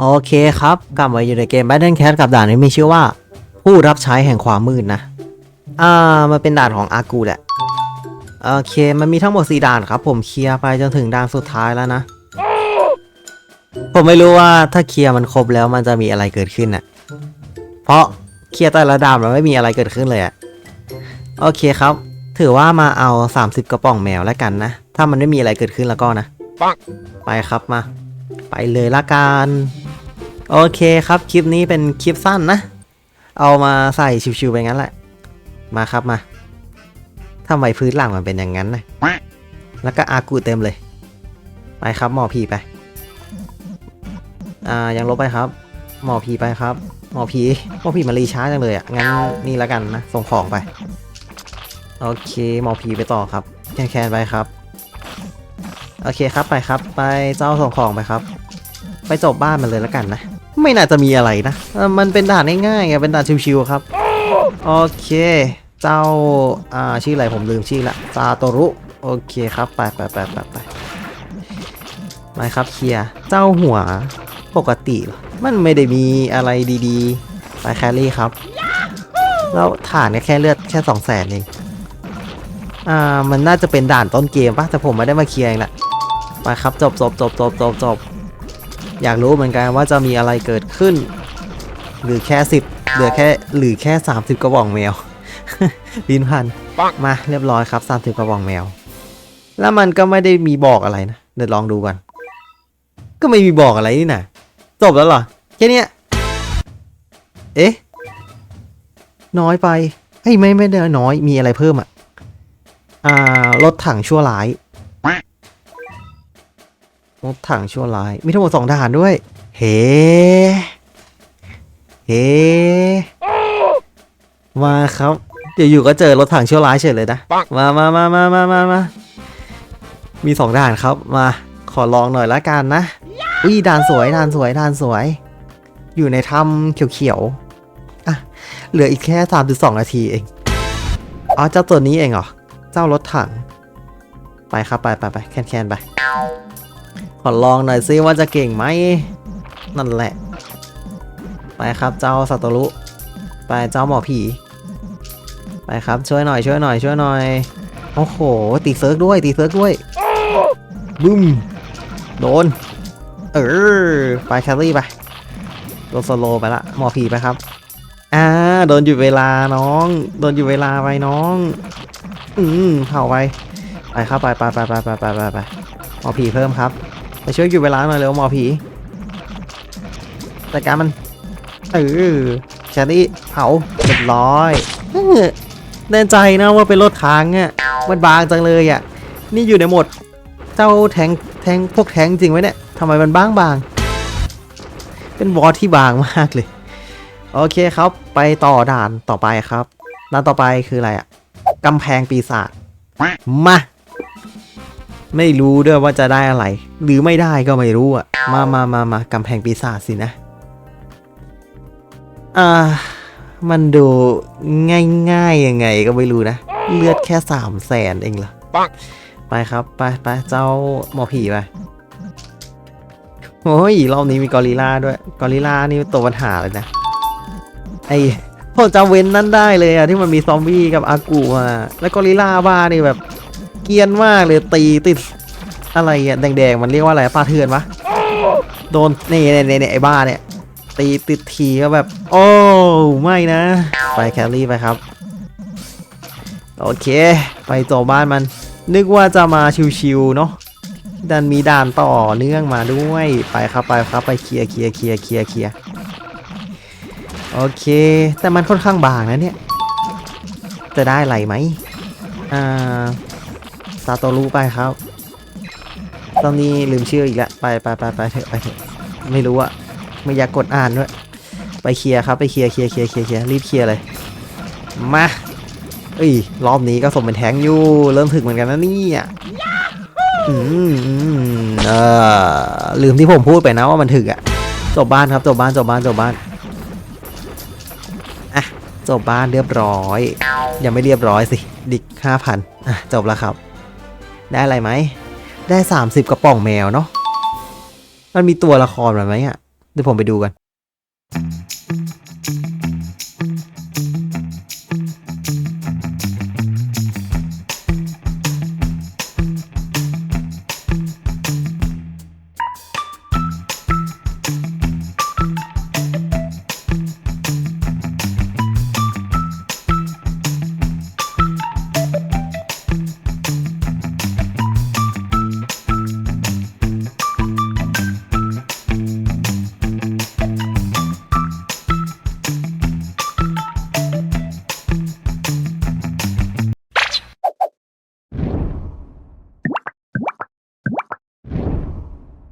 โอเคครับ กลับมาอยู่ในเกม Battle Cat กับด่านนี้มีชื่อว่า ผู้รับใช้แห่งความมืดนะ อ่า มันเป็นด่านของอากูแหละ โอเค มันมีทั้งหมด 4 ด่านครับ ผมเคลียร์ไปจนถึงด่านสุดท้ายแล้วนะ ผมไม่รู้ว่าถ้าเคลียร์มันครบแล้วมันจะมีอะไรเกิดขึ้นน่ะ เพราะเคลียร์แต่ละด่านมันไม่มีอะไรเกิดขึ้นเลยอะโอเคครับ ถือว่ามาเอา 30 กระป๋องแมวแล้วกันนะ ถ้ามันไม่มีอะไรเกิดขึ้นแล้วก็นะ ไปครับมา ไปเลยละกัน โอเคครับ คลิปนี้เป็นคลิปสั้นนะ เอามาใส่ชิวๆไปงั้นแหละ มาครับมาทำไมพื้นหลังมันเป็นอย่างนั้นนะ แล้วก็อากูเต็มเลย ไปครับหมอผีไป อ่ายังลบไปครับ หมอผีไปครับ หมอผีหมอผีมารีช้าจังเลยอะ งั้นนี่แล้วกันนะ ส่งของไป โอเคหมอผีไปต่อครับ แคนแคนไปครับ โอเคครับไปครับ ไปเจ้าส่งของไปครับ ไปจบบ้านมันเลยแล้วกันนะ ไม่น่าจะมีอะไรนะ มันเป็นด่านง่ายๆเป็นด่านชิวๆครับ โอเค เจ้า อ่า ชื่ออะไรผมลืมชื่อละซาโตรุ โอเคครับ ไปไปไปไปไปไปครับเคลียร์ เจ้าหัวปกติหรอ มันไม่ได้มีอะไรดีๆ ไปแครี่ครับ แล้วฐานเนี่ยแค่เลือดแค่สองแสนเอง อ่า มันน่าจะเป็นด่านต้นเกมปะแต่ผมไม่ได้มาเคลียร์เองแหละ ไปครับจบจบจบจบจบจบ อยากรู้เหมือนกันว่าจะมีอะไรเกิดขึ้น หรือแค่สิบเหลือแค่หรือแค่ 30 กระบอกแมว ลิ้นพันปังมาเรียบร้อยครับ 30 กระบอกแมว แล้วมันก็ไม่ได้มีบอกอะไรนะ เดี๋ยวลองดูกัน ก็ไม่มีบอกอะไรนี่นะจบแล้วเหรอ แค่เนี้ยเอ๊ะ น้อยไปเฮ้ยไม่ไม่ได้น้อยมีอะไรเพิ่มอะ อ่ารถถังชั่วร้าย รถถังชั่วร้าย มีทั้งหมดสองทหารด้วย เฮ้ เฮ้ มาครับ เดี๋ยวอยู่ก็เจอรถถังชั่วร้ายเฉยเลยนะปังมามามามามามามามีสองด่านครับ มา ขอลองหน่อยละกันนะ อุ้ยด่านสวยด่านสวยด่านสวย อยู่ในถ้ำเขียวๆ อะ เหลืออีกแค่สามถึงสองนาทีเอง อ๋อ เจ้าตัวนี้เองเหรอ เจ้ารถถัง ไปครับไปไปไปแคนแคนๆไปข อลองหน่อยซิว่าจะเก่งไหม นั่นแหละ ไปครับเจ้าสัตรุ ไปเจ้าหมอผี ไปครับช่วยหน่อยช่วยหน่อยช่วยหน่อย โอ้โห ตีเซิร์กด้วยตีเซิร์กด้วยบึ้มโดน เออ ไปแคลรี่ไปโดนสโลไปละ หมอผีไปครับ อ่า โดนอยู่เวลาน้อง โดนอยู่เวลาไปน้อง อืมเผาไป ไปครับไปไปไปไปไปไปไปหมอผีเพิ่มครับ ไปช่วยหยุดเวลาหน่อยเร็วหมอผีจัดการมันเออแครี่เผาเรียบร้อยแน่ใจนะว่าเป็นรถทางอะมันบางจังเลยอะ นี่อยู่ในหมด เจ้าแทงแทงพวกแทงจริงไหมเนี่ยทำไมมันบางบาง เป็นบอสที่บางมากเลย โอเคครับ ไปต่อด่านต่อไปครับ ด่านต่อไปคืออะไรอะกำแพงปีศาจมา ไม่รู้ด้วยว่าจะได้อะไร หรือไม่ได้ก็ไม่รู้อะ มามามามากำแพงปีศาจสินะ อ่า มันดูง่ายๆยังไงก็ไม่รู้นะ เลือดแค่สามแสนเองเหรอปไปครับ ไปไปเจ้าหมอผีไปโอ้ยรอบนี้มีกอริลลาด้วย กอริลลานี่ตัวปัญหาเลยนะ ไอพวกจำเว้นนั่นได้เลยอะที่มันมีซอมบี้กับอากูมาแล้วกอริลลาบ้านี่แบบ เกียนมากเลยตีติดอะไรอะแดงๆมันเรียกว่าอะไรปลาเถื่อนปะโดนนี่นี่นี่นี่ไอ้บ้าเนี่ย ตีติดทีก็แบบ โอ้ไม่นะ ไปแคลรี่ไปครับ โอเค ไปโจบบ้านมัน นึกว่าจะมาชิวๆเนาะดันมีด่านต่อเนื่องมาด้วยไปครับไปครับไปเคลียร์เคลียร์เคลียร์เคลียร์เคลียร์โอเค แต่มันค่อนข้างบางนะเนี่ย จะได้อะไรไหมอ่า ซาโตรุไปครับ ตอนนี้ลืมชื่ออีกแล้ว ไปไปไปไปเถอะไปเถอะไม่รู้อะไม่อยากกดอ่านด้วย ไปเคลียร์ครับไปเคลียร์เคลียร์เคลียร์เคลียร์เคลียร์รีบเคลียร์เลย มา เอ้ย รอบนี้ก็สมเป็นแทงค์อยู่ เริ่มถึกเหมือนกันนะเนี่ยอืมอืมเออลืมที่ผมพูดไปนะว่ามันถึกอะจบบ้านครับจบบ้านจบบ้านจบบ้านอะจบบ้านเรียบร้อย ยังไม่เรียบร้อยสิ ดิกห้าพันอะจบแล้วครับ ได้อะไรไหม ได้ 30 กระป๋องแมวเนาะ มันมีตัวละครแบบไหมอะเดี๋ยวผมไปดูกัน